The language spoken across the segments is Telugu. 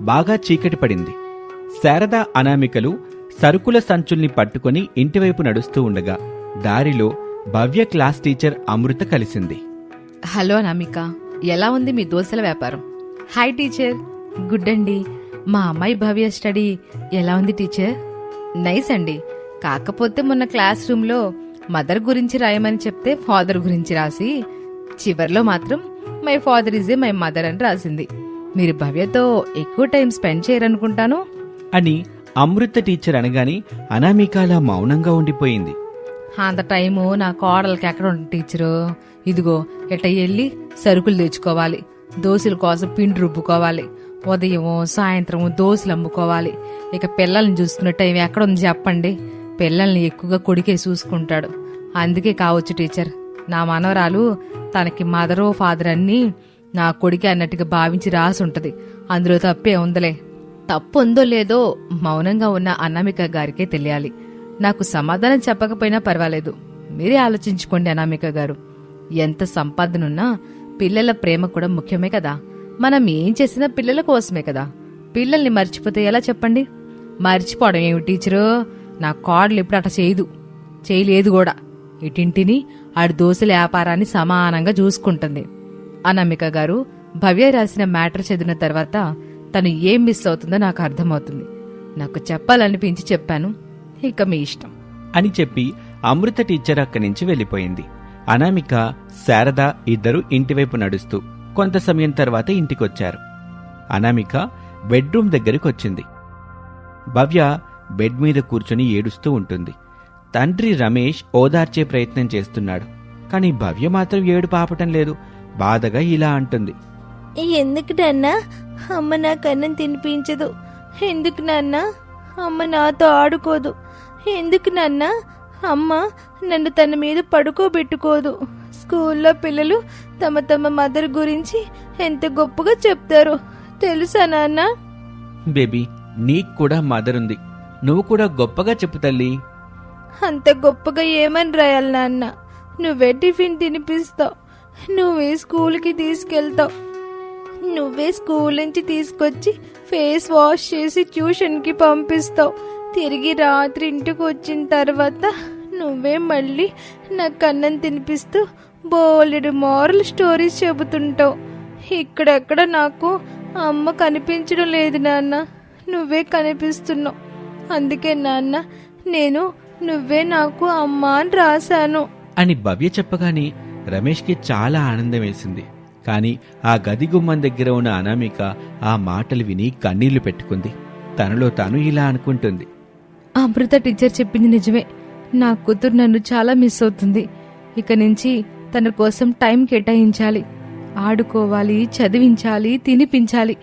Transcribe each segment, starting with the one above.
బాగా చీకటి పడింది. శారద అనామికలు సరుకుల సంచుల్ని పట్టుకొని ఇంటివైపు నడుస్తూ ఉండగా దారిలో భవ్య క్లాస్ టీచర్ అమృత కలిసింది. హలో నమిక ఎలా ఉంది మీ దోశల వ్యాపారం? Hi teacher. గుడ్ అండి మా అమ్మాయి భవ్య స్టడీ ఎలా ఉంది టీచర్? నైస్ అండి. కాకపోతే మొన్న క్లాస్ రూమ్లో మదర్ గురించి రాయమని చెప్తే ఫాదర్ గురించి రాసి చివర్లో మాత్రం my father is a my mother అని రాసింది. మీరు భవ్యతో ఎక్కువ టైం స్పెండ్ చేయరనుకుంటాను? అని అమృత టీచర్ అనగానే అనామిక అలా మౌనంగా ఉండిపోయింది. అంత టైము నా కోడలకి ఎక్కడ ఉంటుంది టీచరు? ఇదిగో ఎట్ట వెళ్ళి సరుకులు తెచ్చుకోవాలి దోశల కోసం పిండి రుబ్బుకోవాలి ఉదయం సాయంత్రం దోశలు అమ్ముకోవాలి. ఇక పిల్లల్ని చూసుకునే టైం ఎక్కడ ఉంది చెప్పండి? పిల్లల్ని ఎక్కువగా కొడుకే చూసుకుంటాడు. అందుకే కావచ్చు టీచర్ నా మనవరాలు తనకి మదరో ఫాదర్ అన్ని నా కొడుకే అన్నట్టుగా భావించి రాసి అందులో తప్పే ఉందలే. తప్పు ఉందో లేదో మౌనంగా ఉన్న అనామిక గారికే తెలియాలి. నాకు సమాధానం చెప్పకపోయినా పర్వాలేదు. మీరే ఆలోచించుకోండి అనామిక గారు. ఎంత సంపాదనున్నా పిల్లల ప్రేమ కూడా ముఖ్యమే కదా. మనం ఏం చేసినా పిల్లల కోసమే కదా. పిల్లల్ని మర్చిపోతే ఎలా చెప్పండి? మర్చిపోవడం ఏమి టీచరు? నా కోడలు ఇప్పుడు అట చేయదు. చేయలేదు కూడా. ఇటింటిని ఆడి దోశల వ్యాపారాన్ని సమానంగా చూసుకుంటుంది. అనామిక గారు భవ్య రాసిన మ్యాటర్ చదివిన తర్వాత తను ఏం మిస్ అవుతుందో నాకు అర్థమవుతుంది. నాకు చెప్పాలనిపించి చెప్పాను. ఇక మీ ఇష్టం. అని చెప్పి అమృత టీచర్ అక్కడి నుంచి వెళ్ళిపోయింది. అనామిక శారద ఇద్దరు ఇంటివైపు నడుస్తూ కొంత సమయం తర్వాత ఇంటికొచ్చారు. అనామిక బెడ్రూమ్ దగ్గరికి వచ్చింది భవ్య బెడ్ మీద కూర్చుని ఏడుస్తూ ఉంటుంది. తండ్రి రమేష్ ఓదార్చే ప్రయత్నం చేస్తున్నాడు. కానీ భవ్య మాత్రం ఏడు పాపటం లేదు. బాధగా ఇలా అంటుంది. ఎందుకు నాన్న? అమ్మ నాకు అన్నం తినిపించదు. ఎందుకు నాన్న? అమ్మ నాతో ఆడుకోదు. ఎందుకు నాన్న? అమ్మ నన్ను తన మీద పడుకోబెట్టుకోదు. స్కూల్లో పిల్లలు తమ తమ మదర్ గురించి ఎంత గొప్పగా చెప్తారో తెలుసా నాన్న? బేబీ నీకు కూడా మదర్ ఉంది. నువ్వు కూడా గొప్పగా చెప్పు తల్లి. అంత గొప్పగా ఏమని రాయాలి నాన్న? నువ్వే టిఫిన్ తినిపిస్తావు. నువ్వే స్కూల్కి తీసుకెళ్తావు. నువ్వే స్కూల్ నుంచి తీసుకొచ్చి ఫేస్ వాష్ చేసి ట్యూషన్కి పంపిస్తావు. తిరిగి రాత్రి ఇంటికి వచ్చిన తర్వాత నువ్వే మళ్ళీ నాకు అన్నం తినిపిస్తూ బోలెడు మోరల్ స్టోరీస్ చెబుతుంటావు. ఇక్కడెక్కడ నాకు అమ్మ కనిపించడం లేదు నాన్న నువ్వే కనిపిస్తున్నావు. అందుకే నాన్న నేను నువ్వే నాకు అమ్మ అని రాశాను. అని భవ్య చెప్పగానే రమేష్కి చాలా ఆనందం వేసింది. కాని ఆ గది గుమ్మం దగ్గర ఉన్న అనామిక ఆ మాటలు విని కన్నీళ్ళు పెట్టుకుంది. తనలో తాను ఇలా అనుకుంటుంది. అమృత టీచర్ చెప్పింది నిజమే. నా కూతురు నన్ను చాలా మిస్ అవుతుంది. ఇక నుంచి తన కోసం టైం కేటాయించాలి. ఆడుకోవాలి చదివించాలి తినిపించాలి.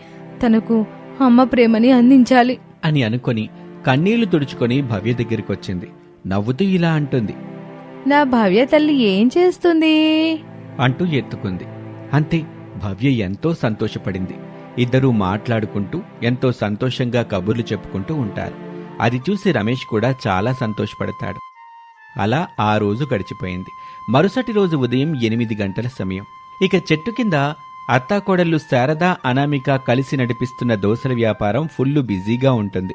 తనకు అమ్మ ప్రేమని అందించాలి. అని అనుకొని కన్నీళ్ళు తుడుచుకొని భవ్య దగ్గరికొచ్చింది. నవ్వుతూ ఇలా అంటుంది. నా భవ్య తల్లి ఏం చేస్తుంది? అంటూ ఎత్తుకుంది. అంతే భవ్య ఎంతో సంతోషపడింది. ఇద్దరూ మాట్లాడుకుంటూ ఎంతో సంతోషంగా కబుర్లు చెప్పుకుంటూ ఉంటారు. అది చూసి రమేష్ కూడా చాలా సంతోషపడతాడు. అలా ఆ రోజు గడిచిపోయింది. మరుసటి రోజు ఉదయం ఎనిమిది గంటల సమయం. ఇక చెట్టు కింద అత్తాకోడళ్ళు శారద అనామిక కలిసి నడిపిస్తున్న దోసల వ్యాపారం ఫుల్లు బిజీగా ఉంటుంది.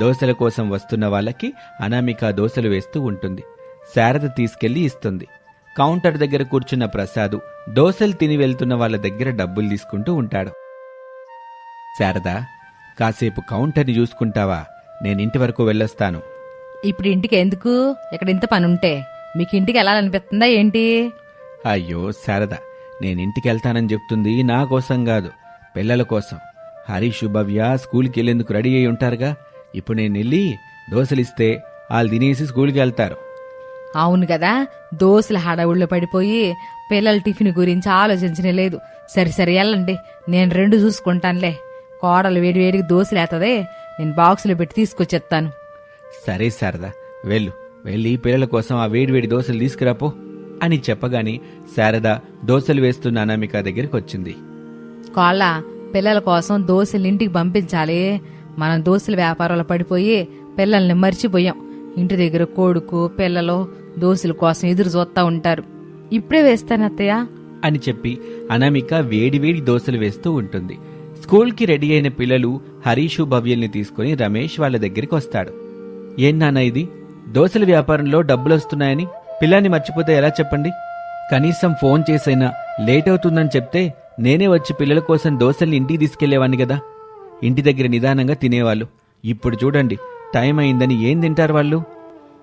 దోసల కోసం వస్తున్న వాళ్ళకి అనామిక దోసలు వేస్తూ ఉంటుంది. శారద తీసుకెళ్ళి ఇస్తుంది. కౌంటర్ దగ్గర కూర్చున్న ప్రసాదు దోసలు తిని వెళ్తున్న వాళ్ళ దగ్గర డబ్బులు తీసుకుంటూ ఉంటాడు. శారద కాసేపు కౌంటర్ని చూసుకుంటావా? నేను ఇంటి వరకు వెళ్ళొస్తాను. ఇప్పుడు ఇంటికి ఎందుకు? ఇక్కడ ఇంత పని ఉంటే మీకు ఇంటికి వెళ్ళాలనిపిస్తుందా ఏంటి? అయ్యో శారద నేను ఇంటికి వెళ్తానని చెప్తుంది నా కోసం కాదు పిల్లల కోసం. హరీష్ భవ్య స్కూల్కి వెళ్ళేందుకు రెడీ అయి ఉంటారుగా. ఇప్పుడు నేను వెళ్ళి దోశలిస్తే వాళ్ళు తినేసి స్కూల్కి వెళ్తారు. అవును కదా దోశల హడావుళ్ళు పడిపోయి పిల్లల టిఫిన్ గురించి ఆలోచించనే లేదు. సరే సరే వెళ్ళండి. నేను రెండు చూసుకుంటానులే. కోడలు వేడి వేడికి దోశలేతదే నేను బాక్సులో పెట్టి తీసుకొచ్చేస్తాను సరే శారద వెళ్ళు. వెళ్ళి పిల్లల కోసం ఆ వేడివేడి దోశలు తీసుకురాపో అని చెప్పగానే శారద దోశలు వేస్తున్న అనామిక దగ్గరికి వచ్చింది. కోళ్ళ పిల్లల కోసం దోశలు ఇంటికి పంపించాలి. మనం దోశల వ్యాపారాలు పడిపోయి పిల్లల్ని మర్చిపోయాం. ఇంటి దగ్గర కొడుకు పిల్లలు దోశల కోసం ఎదురు చూస్తా ఉంటారు. ఇప్పుడే వేస్తానత్తయ్య అని చెప్పి అనామిక వేడివేడి దోశలు వేస్తూ ఉంటుంది. స్కూల్కి రెడీ అయిన పిల్లలు హరీషు భవ్యల్ని తీసుకుని రమేష్ వాళ్ళ దగ్గరికి వస్తాడు. ఏం నాన్న ఇది? దోశల వ్యాపారంలో డబ్బులు వస్తున్నాయని పిల్లాన్ని మర్చిపోతే ఎలా చెప్పండి? కనీసం ఫోన్ చేసైనా లేట్ అవుతుందని చెప్తే నేనే వచ్చి పిల్లల కోసం దోశల్ని ఇంటికి తీసుకెళ్ళేవాన్ని కదా. ఇంటి దగ్గర నిదానంగా తినేవాళ్ళు. ఇప్పుడు చూడండి టైం అయిందని ఏం తింటారు వాళ్ళు?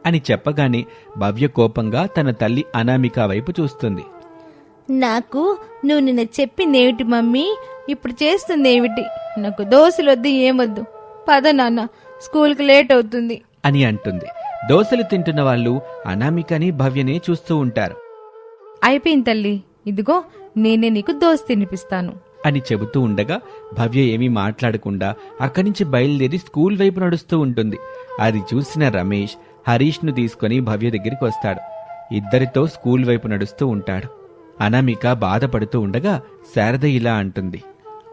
అని చెప్పగానే భవ్య కోపంగా తన తల్లి అనామిక వైపు చూస్తుంది. నాకు నువ్వు నిన్న చెప్పిందేమిటి మమ్మీ? ఇప్పుడు చేస్తుందేమిటి? నాకు దోశలు వద్దు ఏమొద్దు. పద నాన్న స్కూల్కి లేట్ అవుతుంది అని అంటుంది. దోశలు తింటున్న వాళ్ళు అనామికని భవ్యని చూస్తూ ఉంటారు. అయిపోయింది తల్లి. ఇదిగో నేనే నీకు దోశ తినిపిస్తాను. అని చెబుతూ ఉండగా భవ్య ఏమీ మాట్లాడకుండా అక్కడి నుంచి బయలుదేరి స్కూల్ వైపు నడుస్తూ ఉంటుంది. అది చూసిన రమేష్ హరీష్ను తీసుకొని భవ్య దగ్గరికి వస్తాడు. ఇద్దరితో స్కూల్ వైపు నడుస్తూ ఉంటాడు. అనామిక బాధపడుతూ ఉండగా శారద ఇలా అంటుంది.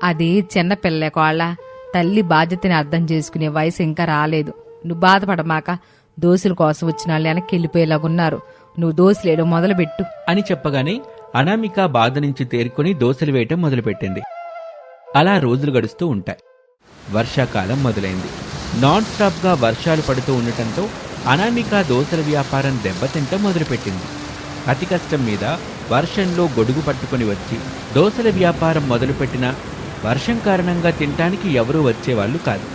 అది చిన్న పిల్లే కోళ్ళ తల్లి బాధ్యతని అర్థం చేసుకునే వయసు ఇంకా రాలేదు. నువ్వు బాధపడమాక దోశల కోసం వచ్చిన వాళ్ళు వెనక్కి వెళ్ళిపోయేలాగున్నారు నువ్వు దోశలేయడం మొదలుపెట్టు. అని చెప్పగానే అనామిక బాధ నుంచి తేరుకొని దోశలు వేయటం మొదలుపెట్టింది. అలా రోజులు గడుస్తూ ఉంటాయి. వర్షాకాలం మొదలైంది. నాన్ స్టాప్గా వర్షాలు పడుతూ ఉండటంతో అనామిక దోశల వ్యాపారం దెబ్బతింటం మొదలుపెట్టింది. అతి కష్టం మీద వర్షంలో గొడుగు పట్టుకొని వచ్చి దోశల వ్యాపారం మొదలుపెట్టిన వర్షం కారణంగా తినటానికి ఎవరూ వచ్చేవాళ్ళు కాదు.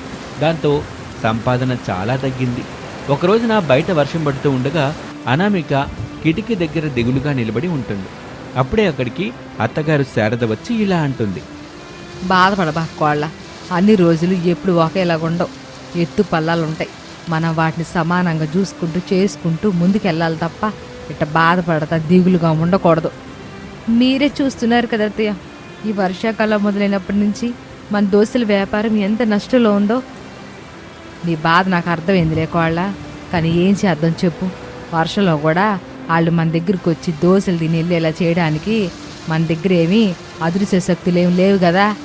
దాంతో సంపాదన చాలా తగ్గింది. ఒక రోజున బయట వర్షం పడుతూ ఉండగా అనామిక కిటికీ దగ్గర దిగులుగా నిలబడి ఉంటుంది. అప్పుడే అక్కడికి అత్తగారు శారద వచ్చి ఇలా అంటుంది. బాధపడబా కోళ్ళ. అన్ని రోజులు ఎప్పుడు ఒకేలాగుండవు. ఎత్తు పల్లాలుంటాయి మనం వాటిని సమానంగా చూసుకుంటూ చేసుకుంటూ ముందుకెళ్ళాలి తప్ప ఇట్ట బాధపడతా దిగులుగా ఉండకూడదు. మీరే చూస్తున్నారు కదా అత్తయ్య. ఈ వర్షాకాలం మొదలైనప్పటి నుంచి మన దోశల వ్యాపారం ఎంత నష్టంలో ఉందో. నీ బాధ నాకు అర్థమైంది లేకోళ్ళ కానీ ఏం చేద్దాం చెప్పు. వర్షంలో కూడా వాళ్ళు మన దగ్గరికి వచ్చి దోశలు తిని వెళ్ళేలా చేయడానికి మన దగ్గర ఏమి అదృశ్య శక్తులు ఏమి లేవు కదా.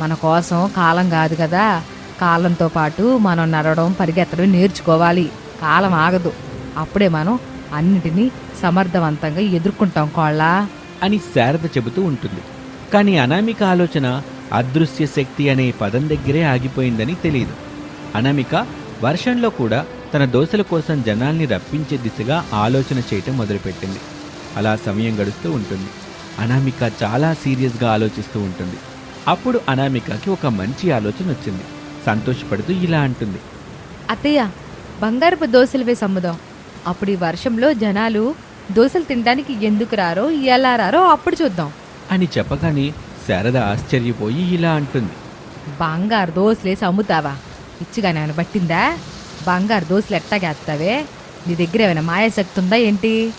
మన కోసం కాలం కాదు కదా. కాలంతో పాటు మనం నడవడం పరిగెత్తడం నేర్చుకోవాలి. కాలం ఆగదు. అప్పుడే మనం అన్నిటినీ సమర్థవంతంగా ఎదుర్కొంటాం కోళ్ళ. అని శారద చెబుతూ ఉంటుంది. కానీ అనామిక ఆలోచన అదృశ్య శక్తి అనే పదం దగ్గరే ఆగిపోయిందని తెలియదు అనామిక వర్షంలో కూడా తన దోశల కోసం జనాల్ని రప్పించే దిశగా ఆలోచన చేయటం మొదలుపెట్టింది. అలా సమయం గడుస్తూ ఉంటుంది. అనామిక చాలా సీరియస్గా ఆలోచిస్తూ ఉంటుంది. అప్పుడు అనామికకి ఒక మంచి ఆలోచన వచ్చింది. సంతోషపడుతూ ఇలా అంటుంది. అత్తయ్య బంగారపు దోశలు వేసి అమ్ముదాం అప్పుడు ఈ వర్షంలో జనాలు దోశలు తినడానికి ఎందుకు రారో ఎలా రారో అప్పుడు చూద్దాం. అని చెప్పగానే శారద ఆశ్చర్యపోయి ఇలా అంటుంది. బంగారు దోశలేసి అమ్ముతావా ఇచ్చిగా నేను పట్టిందా? బంగారు దోశలు ఎట్టాగేస్తావే నీ దగ్గర ఏమైనా మాయాశక్తి ఉందా ఏంటి?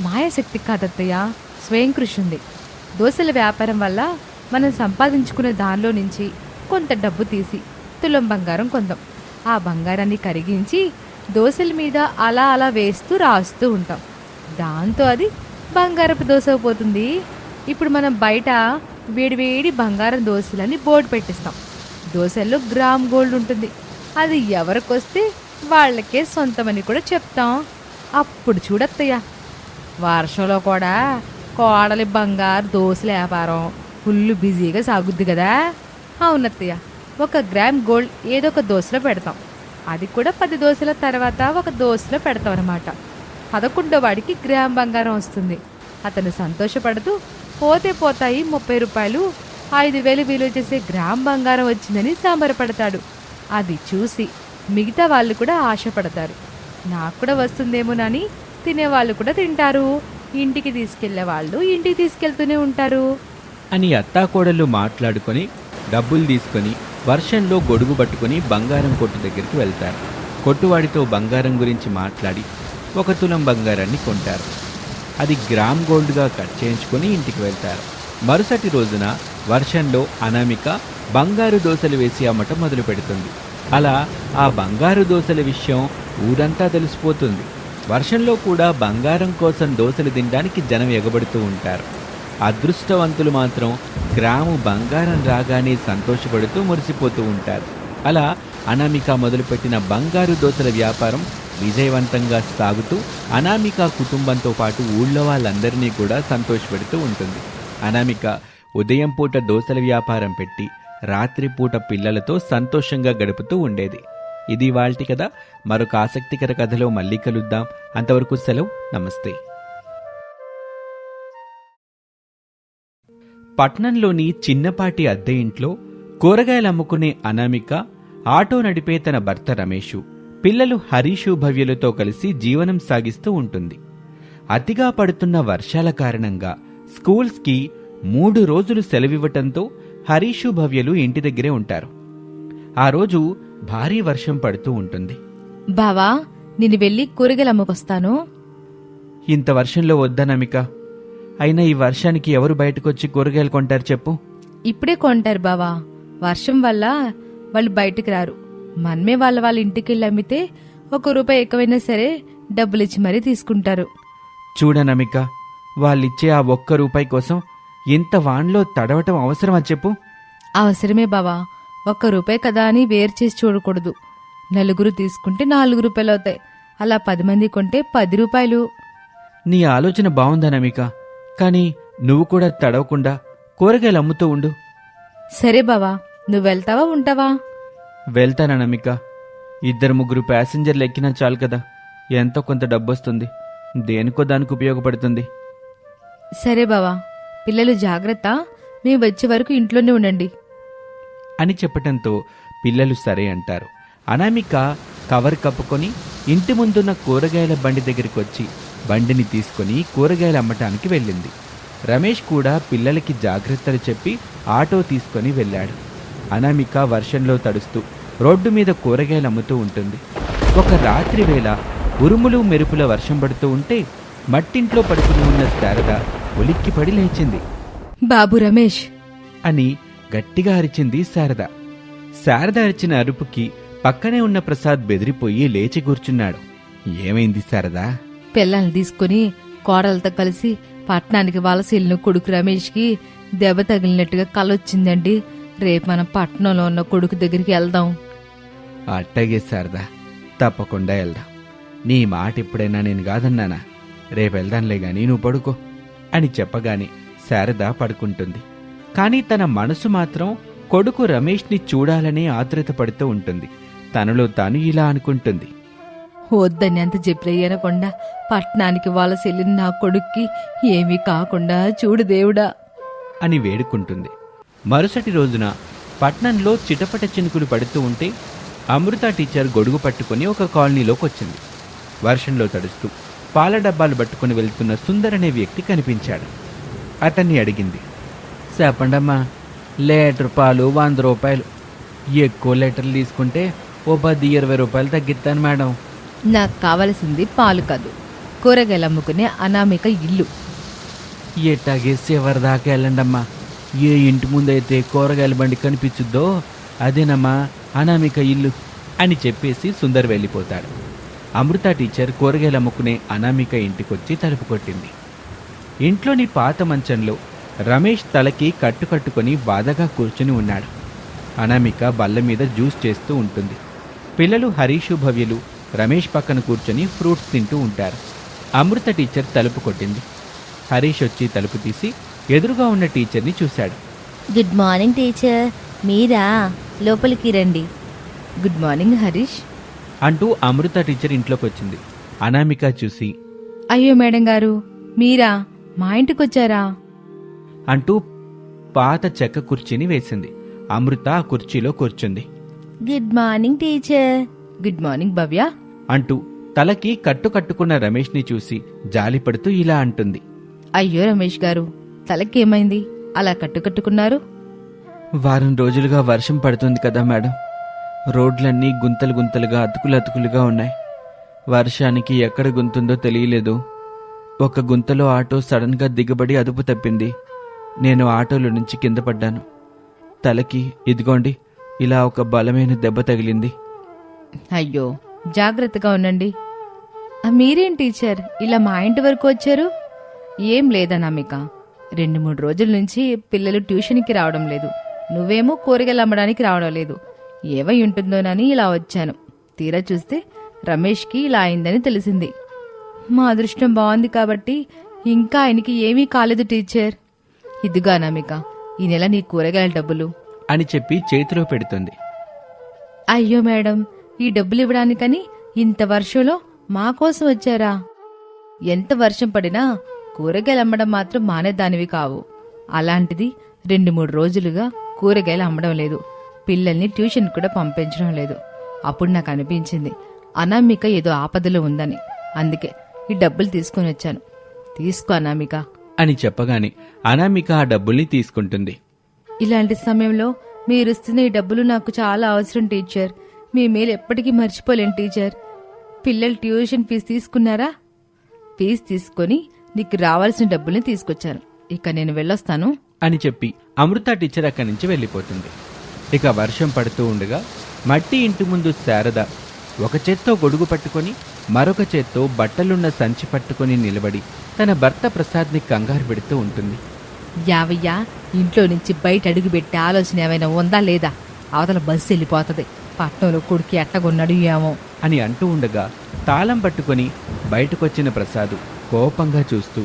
మాయాశక్తి కాదత్తయ్య స్వయం కృషి ఉంది. దోశల వ్యాపారం వల్ల మనం సంపాదించుకునే దానిలో నుంచి కొంత డబ్బు తీసి తులం బంగారం కొందాం. ఆ బంగారాన్ని కరిగించి దోశల మీద అలా అలా వేస్తూ రాస్తూ ఉంటాం. దాంతో అది బంగారపు దోశ పోతుంది. ఇప్పుడు మనం బయట వేడివేడి బంగారం దోశలని బోర్డు పెట్టిస్తాం. దోశల్లో గ్రామ్ గోల్డ్ ఉంటుంది. అది ఎవరికొస్తే వాళ్ళకే సొంతమని కూడా చెప్తాం. అప్పుడు చూడత్తయ్య వర్షంలో కూడా కోడలి బంగారు దోశల వ్యాపారం ఫుల్ బిజీగా సాగుద్ది కదా. అవునత్తయ్య ఒక గ్రామ్ గోల్డ్ ఏదో ఒక దోశలో పెడతాం. అది కూడా పది దోశల తర్వాత ఒక దోశలో పెడతాం అనమాట పదకొండో వాడికి గ్రామ్ బంగారం వస్తుంది. అతను సంతోషపడుతూ పోతే పోతాయి ముప్పై రూపాయలు ఐదు వేలు విలువ చేసే గ్రామ్ బంగారం వచ్చిందని సంబరపడతాడు. అది చూసి మిగతా వాళ్ళు కూడా ఆశపడతారు. నాకు కూడా వస్తుందేమోనని తినేవాళ్ళు కూడా తింటారు. ఇంటికి తీసుకెళ్ళే వాళ్ళు ఇంటికి తీసుకెళ్తూనే ఉంటారు. అని అత్తాకోడళ్ళు మాట్లాడుకొని డబ్బులు తీసుకొని వర్షంలో గొడుగు పట్టుకొని బంగారం కొట్టు దగ్గరికి వెళ్తారు. కొట్టువాడితో బంగారం గురించి మాట్లాడి ఒక తులం బంగారాన్ని కొంటారు. అది గ్రామ్ గోల్డ్గా కట్ చేయించుకొని ఇంటికి వెళ్తారు. మరుసటి రోజున వర్షంలో అనామిక బంగారు దోశలు వేసి అమ్మటం మొదలు పెడుతుంది. అలా ఆ బంగారు దోశల విషయం ఊరంతా తెలిసిపోతుంది. వర్షంలో కూడా బంగారం కోసం దోశలు తినడానికి జనం ఎగబడుతూ ఉంటారు. అదృష్టవంతులు మాత్రం గ్రాము బంగారం రాగానే సంతోషపడుతూ మురిసిపోతూ ఉంటారు. అలా అనామిక మొదలుపెట్టిన బంగారు దోశల వ్యాపారం విజయవంతంగా సాగుతూ అనామిక కుటుంబంతో పాటు ఊళ్ళో వాళ్ళందరినీ కూడా సంతోషపెడుతూ ఉంటుంది. అనామిక ఉదయం పూట దోశల వ్యాపారం పెట్టి రాత్రిపూట పిల్లలతో సంతోషంగా గడుపుతూ ఉండేది. ఇది వాల్టి కదా మరొక ఆసక్తికర కథలో మళ్ళీ కలుద్దాం. అంతవరకు సెలవు. నమస్తే. పట్నంలోని చిన్నపాటి అద్దె ఇంట్లో కూరగాయలు అమ్ముకునే అనామిక ఆటో నడిపే తన భర్త రమేషు పిల్లలు హరీషు భవ్యులతో కలిసి జీవనం సాగిస్తూ ఉంటుంది. అతిగా పడుతున్న వర్షాల కారణంగా స్కూల్స్కి మూడు రోజులు సెలవివ్వటంతో హరీషు భవ్యలు ఇంటి దగ్గరే ఉంటారు. ఆ రోజు భారీ వర్షం పడుతూ ఉంటుంది. బావా నేను వెళ్ళి కూరగాయలు అమ్ముకొస్తాను. ఇంత వర్షంలో వద్దనమిక అయినా ఈ వర్షానికి ఎవరు బయటకొచ్చి కూరగాయలు కొంటారు చెప్పు. ఇప్పుడే కొంటారు బావా. వర్షం వల్ల వాళ్ళు బయటికి రారు. మనమే వాళ్ళ వాళ్ళ ఇంటికి వెళ్ళి అమ్మితే ఒక రూపాయి ఎక్కువైనా సరే డబ్బులు ఇచ్చి మరీ తీసుకుంటారు. చూడనమిక వాళ్ళిచ్చే ఆ ఒక్క రూపాయి కోసం ఇంత వాన్లో తడవటం అవసరమా చెప్పు? అవసరమే బావా. ఒక్క రూపాయి కదా అని వేరు చేసి చూడకూడదు. నలుగురు తీసుకుంటే నాలుగు రూపాయలు అవుతాయి. అలా పది మంది కొంటే పది రూపాయలు. నీ ఆలోచన బావుందనమిక కానీ నువ్వు కూడా తడవకుండా కూరగాయలు అమ్ముతూ ఉండు. సరే బావా. నువ్వు వెళ్తావా ఉంటావా? వెళ్తాననమిక ఇద్దరు ముగ్గురు ప్యాసింజర్లు ఎక్కినా చాలు కదా. ఎంతో కొంత డబ్బొస్తుంది. దేనికో దానికి ఉపయోగపడుతుంది. సరే బావా. పిల్లలు జాగ్రత్త మేము వచ్చే వరకు ఇంట్లోనే ఉండండి. అని చెప్పటంతో పిల్లలు సరే అంటారు. అనామిక కవర్ కప్పుకొని ఇంటి ముందున్న కూరగాయల బండి దగ్గరికి వచ్చి బండిని తీసుకొని కూరగాయలు అమ్మటానికి వెళ్ళింది. రమేష్ కూడా పిల్లలకి జాగ్రత్తలు చెప్పి ఆటో తీసుకొని వెళ్ళాడు. అనామిక వర్షంలో తడుస్తూ రోడ్డు మీద కూరగాయలు అమ్ముతూ ఉంటుంది. ఒక రాత్రి వేళ ఉరుములు మెరుపుల వర్షం పడుతూ ఉంటే మట్టింట్లో పడుకుని ఉన్న శారద ఉలిక్కిపడి లేచింది. బాబు రమేష్. అని గట్టిగా అరిచింది శారద. శారద అరిచిన అరుపుకి పక్కనే ఉన్న ప్రసాద్ బెదిరిపోయి లేచి కూర్చున్నాడు. ఏమైంది శారదా? పిల్లల్ని తీసుకుని కోడలతో కలిసి పట్టణానికి వలస వెళ్ళిన కొడుకు రమేష్కి దెబ్బ తగిలినట్టుగా కలొచ్చిందండి. రేపు మనం పట్టణంలో ఉన్న కొడుకు దగ్గరికి వెళ్దాం. అట్టగే శారదా. తప్పకుండా వెళ్దాం. నీ మాట ఎప్పుడైనా నేను కాదన్నానా? రేపు వెళ్దాంలే గాని నువ్వు పడుకో. అని చెప్పగానే శారద పడుకుంటుంది. కానీ తన మనసు మాత్రం కొడుకు రమేష్ని చూడాలనే ఆత్రుత పడుతూ ఉంటుంది. తనలో తాను ఇలా అనుకుంటుంది. వద్దని అంత చెప్పలేయనకుండా పట్టణానికి వలస వెళ్ళిన నా కొడుక్కి ఏమీ కాకుండా చూడు దేవుడా. అని వేడుకుంటుంది. మరుసటి రోజున పట్నంలో చిటపట చినుకులు పడుతూ ఉంటే అమృత టీచర్ గొడుగు పట్టుకుని ఒక కాలనీలోకి వచ్చింది వర్షంలో తడుస్తూ పాల డబ్బాలు పట్టుకుని వెళ్తున్న సుందర్ అనే వ్యక్తి కనిపించాడు. అతన్ని అడిగింది చెప్పండమ్మా లీటర్ పాలు వంద రూపాయలు. ఎక్కువ లీటర్లు తీసుకుంటే ఓ పది ఇరవై రూపాయలు తగ్గిస్తాను మేడం. నాకు కావలసింది పాలు కాదు. కూరగాయలు అమ్ముకునే అనామిక ఇల్లు. ఎట్టాగే చివరి దాకా వెళ్ళండమ్మా. ఏ ఇంటి ముందైతే కూరగాయల బండి కనిపించుద్దో అదేనమ్మా అనామిక ఇల్లు అని చెప్పేసి సుందర్ వెళ్ళిపోతాడు. అమృత టీచర్ కూరగాయలు అమ్ముకునే అనామిక ఇంటికొచ్చి తలుపు కొట్టింది. ఇంట్లోని పాత మంచంలో రమేష్ తలకి కట్టు కట్టుకొని బాధగా కూర్చుని ఉన్నాడు. అనామిక బల్ల మీద జ్యూస్ చేస్తూ ఉంటుంది. పిల్లలు హరీషు భవ్యులు రమేష్ పక్కన కూర్చొని ఫ్రూట్స్ తింటూ ఉంటారు. అమృత టీచర్ తలుపు కొట్టింది. హరీష్ వచ్చి తలుపు తీసి ఎదురుగా ఉన్న టీచర్ని చూశాడు. Good morning teacher. మీరా? లోపలికి రండి. Good morning Harish. అంటూ అమృత టీచర్ ఇంట్లోకి వచ్చింది అనామిక చూసి అయ్యో మేడం గారు మీరా? మా ఇంటికి వచ్చారా అంటూ పాత చెక్క కుర్చీని వేసింది. అమృత ఆ కుర్చీలో కూర్చుంది. Good morning teacher. Good morning Bhavya. అంటూ తలకి కట్టు కట్టుకున్న రమేష్ని చూసి జాలిపడుతూ ఇలా అంటుంది. అయ్యో రమేష్ గారు తలకేమైంది? అలా కట్టుకట్టుకున్నారు వారం రోజులుగా వర్షం పడుతుంది కదా మేడం. రోడ్లన్నీ గుంతలు గుంతలుగా అతుకులు అతుకులుగా ఉన్నాయి. వర్షానికి ఎక్కడ గుంతుందో తెలియలేదు. ఒక గుంతలో ఆటో సడన్గా దిగబడి అదుపు తప్పింది. నేను ఆటోలో నుంచి కింద పడ్డాను. తలకి ఇదిగోండి ఇలా ఒక బలమైన దెబ్బ తగిలింది. అయ్యో జాగ్రత్తగా ఉండండి. ఆ, మీరేం టీచర్? ఇలా మా ఇంటి వరకు వచ్చారు? ఏం లేదనామిక రెండు మూడు రోజుల నుంచి పిల్లలు ట్యూషన్కి రావడం లేదు. నువ్వేమో కూరగాయలు అమ్మడానికి రావడం లేదు. ఏవై ఉంటుందోనని ఇలా వచ్చాను. తీరా చూస్తే రమేష్కి ఇలా అయిందని తెలిసింది. మా అదృష్టం బాగుంది కాబట్టి ఇంకా ఆయనకి ఏమీ కాలేదు టీచర్. ఇదిగా అనామిక ఈ నెల నీ కూరగాయల డబ్బులు. అని చెప్పి చేతిలో పెడుతుంది. అయ్యో మేడం ఈ డబ్బులు ఇవ్వడానికని ఇంత వర్షంలో మా కోసం వచ్చారా? ఎంత వర్షం పడినా కూరగాయలు అమ్మడం మాత్రం మానేదానివి కావు. అలాంటిది రెండు మూడు రోజులుగా కూరగాయలు అమ్మడం లేదు. పిల్లల్ని ట్యూషన్ కూడా పంపించడం లేదు. అప్పుడు నాకు అనిపించింది అనామిక ఏదో ఆపదలో ఉందని. అందుకే ఈ డబ్బులు తీసుకొని వచ్చాను. తీసుకో అనామిక. అని చెప్పగానే అనామిక ఆ డబ్బుల్ని తీసుకుంటుంది. ఇలాంటి సమయంలో మీరు ఇస్తున్న ఈ డబ్బులు నాకు చాలా అవసరం టీచర్. మీ మేలు ఎప్పటికీ మర్చిపోలేను టీచర్. పిల్లలు ట్యూషన్ ఫీజు తీసుకున్నారా? ఫీజు తీసుకొని నీకు రావాల్సిన డబ్బుల్ని తీసుకొచ్చాను ఇక నేను వెళ్ళొస్తాను. అని చెప్పి అమృత టీచర్ అక్కడి నుంచి వెళ్ళిపోతుంది. ఇక వర్షం పడుతూ ఉండగా మట్టి ఇంటి ముందు శారద ఒక చేత్తో గొడుగు పట్టుకొని మరొక చేత్తో బట్టలున్న సంచి పట్టుకొని నిలబడి తన భర్త ప్రసాద్ని కంగారు పెడుతూ ఉంటుంది. యావయ్యా ఇంట్లో నుంచి బయట అడుగు పెట్టే ఆలోచన ఏమైనా ఉందా లేదా? అవతల బస్సు వెళ్ళిపోతుంది. పట్నంలో కొడుకు ఎట్టగొన్నాడు ఏమో. అని అంటూ ఉండగా తాళం పట్టుకొని బయటకొచ్చిన ప్రసాదు కోపంగా చూస్తూ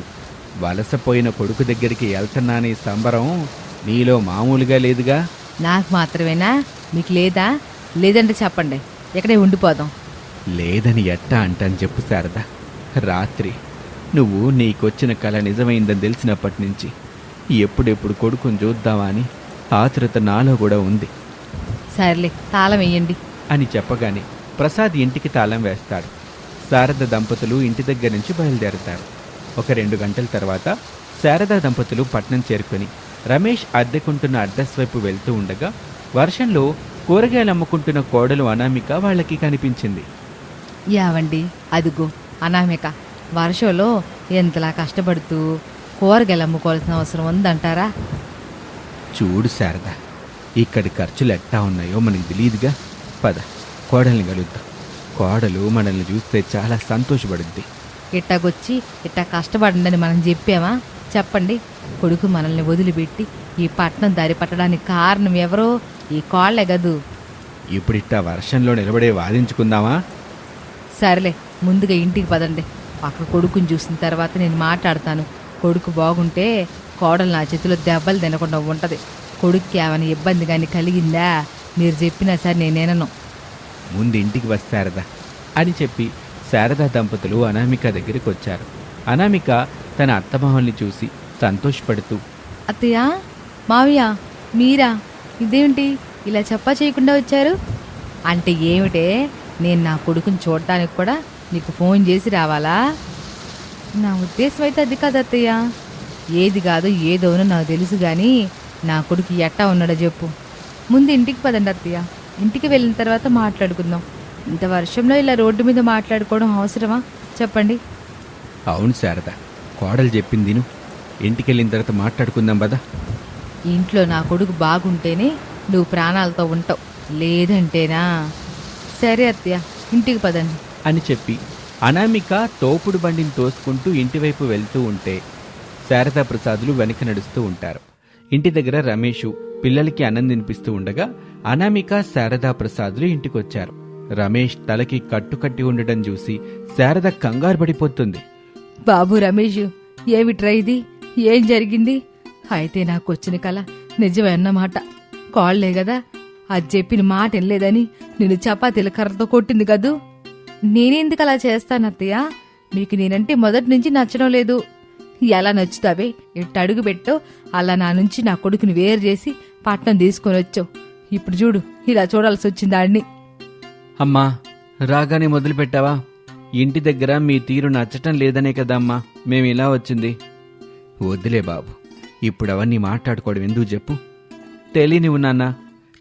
వలసపోయిన కొడుకు దగ్గరికి వెళ్తున్నానే సంబరం నీలో మామూలుగా లేదుగా? నాకు మాత్రమేనా? మీకు లేదా? లేదంటే చెప్పండి. ఎక్కడే ఉండిపోదాం. లేదని ఎట్టా అంటాను చెప్పు శారద. రాత్రి నువ్వు నీకొచ్చిన కళ నిజమైందని తెలిసినప్పటి నుంచి ఎప్పుడెప్పుడు కొడుకుని చూద్దామా అని ఆతృత నాలో కూడా ఉంది. సర్లే తాళం వేయండి. అని చెప్పగానే ప్రసాద్ ఇంటికి తాళం వేస్తాడు. శారద దంపతులు ఇంటి దగ్గర నుంచి బయలుదేరుతారు. ఒక రెండు గంటల తర్వాత శారద దంపతులు పట్నం చేరుకొని రమేష్ అద్దెకుంటున్న అడ్రస్ వైపు వెళ్తూ ఉండగా వర్షంలో కూరగాయలు అమ్ముకుంటున్న కోడలు అనామిక వాళ్ళకి కనిపించింది. యావండి అదుగో అనామిక వర్షంలో ఎంతలా కష్టపడుతూ కూరగాయలు అమ్ముకోవాల్సిన అవసరం ఉందంటారా? చూడు శారద ఇక్కడి ఖర్చులు ఎట్టా ఉన్నాయో మనకి తెలియదుగా పద కోడల్ని కలుద్దాం. కోడలు మనల్ని చూస్తే చాలా సంతోషపడుద్ది. ఇట్టాగొచ్చి ఇట్టా కష్టపడండి మనం చెప్పామా? చెప్పండి. కొడుకు మనల్ని వదిలిపెట్టి ఈ పట్నం దారి పట్టడానికి కారణం ఎవరో ఈ కోళ్ళే గదు ఇప్పుడిట్టా వర్షంలో నిలబడే వాదించుకుందామా? సరేలే ముందుగా ఇంటికి పదండి. అక్కడ కొడుకుని చూసిన తర్వాత నేను మాట్లాడతాను. కొడుకు బాగుంటే కోడలు నా చేతిలో దెబ్బలు తినకుండా ఉంటది. కొడుక్కి ఏమైనా ఇబ్బంది కానీ కలిగిందా? మీరు చెప్పినా సరే నేనేనను ముందు ఇంటికి వస్ శారద అని చెప్పి శారద దంపతులు అనామిక దగ్గరికి వచ్చారు. అనామిక తన అత్తమామల్ని చూసి సంతోషపడుతూ అత్తయ్య మావయ్య మీరా ఇదేమిటి ఇలా చెప్పా చేయకుండా వచ్చారు? అంటే ఏమిటే నేను నా కొడుకుని చూడటానికి కూడా నీకు ఫోన్ చేసి రావాలా? నా ఉద్దేశం అయితే అది కాదు అత్తయ్య. ఏది కాదు ఏదోనో నాకు తెలుసు కానీ నా కొడుకు ఎట్టా ఉన్నాడో చెప్పు. ముందు ఇంటికి పదండి అత్తయ్య. ఇంటికి వెళ్ళిన తర్వాత మాట్లాడుకుందాం. ఇంత వర్షంలో ఇలా రోడ్డు మీద మాట్లాడుకోవడం అవసరమా? చెప్పండి. అవును శారద కోడలు చెప్పింది విను. ఇంటికి వెళ్ళిన తర్వాత మాట్లాడుకుందాం పదా. ఇంట్లో నా కొడుకు బాగుంటేనే నువ్వు ప్రాణాలతో ఉంటావు. లేదంటేనా? సరే అత్తయ్య ఇంటికి పదండి. అని చెప్పి అనామిక తోపుడు బండిని తోసుకుంటూ ఇంటివైపు వెళ్తూ ఉంటే శారదా ప్రసాదులు వెనక నడుస్తూ ఉంటారు. ఇంటి దగ్గర రమేషు పిల్లలకి అన్నం తినిపిస్తూ ఉండగా అనామిక శారదా ప్రసాదులు ఇంటికొచ్చారు. రమేష్ తలకి కట్టుకట్టి ఉండడం చూసి శారద కంగారు పడిపోతుంది. బాబు రమేష్ ఏమిట్రా ఇది? ఏం జరిగింది? అయితే నాకు వచ్చిన కల నిజమే అన్నమాట కాళ్ళే కదా అది చెప్పిన మాట వినలేదని నేను చపాతీల కర్రతో కొట్టింది కదూ? నేనెందుకు అలా చేస్తానత్తయ్య మీకు నేనంటే మొదటి నుంచి నచ్చడం లేదు. ఎలా నచ్చుతావే? ఎట్టు అడుగు పెట్టో అలా నా నుంచి నా కొడుకుని వేరు చేసి పట్నం తీసుకొని వచ్చావు. ఇప్పుడు చూడు ఇలా చూడాల్సి వచ్చింది అమ్మా రాగానే మొదలు పెట్టావా ఇంటి దగ్గర మీ తీరు నచ్చటం లేదనే కదమ్మా. మేము ఇలా వచ్చింది. వద్దులే బాబు ఇప్పుడు అవన్నీ మాట్లాడుకోవడం ఎందుకు చెప్పు? తెలియనివు నాన్న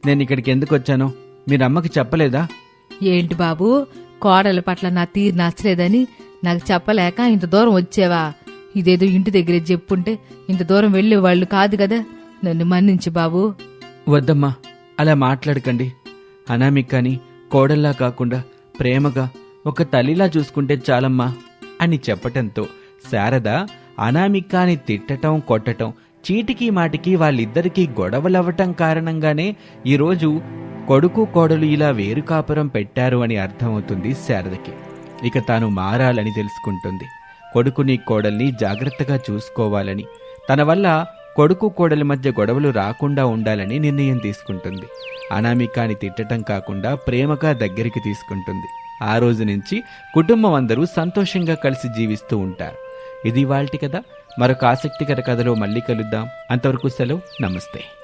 నేను ఇక్కడికి ఎందుకు వచ్చానో మీరు అమ్మకి చెప్పలేదా? ఏంటి బాబు కోడల పట్ల నా తీరు నచ్చలేదని నాకు చెప్పలేక ఇంత దూరం వచ్చేవా? ఇదేదో ఇంటి దగ్గరే చెప్పుంటే ఇంత దూరం వెళ్ళేవాళ్ళు కాదు కదా. నన్ను మన్నించు బాబు. వద్దమ్మా అలా మాట్లాడకండి. అనామికని కోడల్లా కాకుండా ప్రేమగా ఒక తల్లిలా చూసుకుంటే చాలమ్మా అని చెప్పటంతో శారద అనామికాని తిట్టటం కొట్టటం చీటికి మాటికి వాళ్ళిద్దరికీ గొడవలవ్వటం కారణంగానే ఈరోజు కొడుకు కోడలు ఇలా వేరు కాపురం పెట్టారు అని అర్థమవుతుంది శారదకి. ఇక తాను మారాలని తెలుసుకుంటుంది. కొడుకుని కోడల్ని జాగ్రత్తగా చూసుకోవాలని. తన వల్ల కొడుకు కోడలి మధ్య గొడవలు రాకుండా ఉండాలని నిర్ణయం తీసుకుంటుంది. అనామికాని తిట్టటం కాకుండా ప్రేమగా దగ్గరికి తీసుకుంటుంది. ఆ రోజు నుంచి కుటుంబం అందరూ సంతోషంగా కలిసి జీవిస్తూ ఉంటారు. ఇది వాళ్ళటి కదా మరొక ఆసక్తికర కథలో మళ్ళీ కలుద్దాం. అంతవరకు సెలవు. నమస్తే.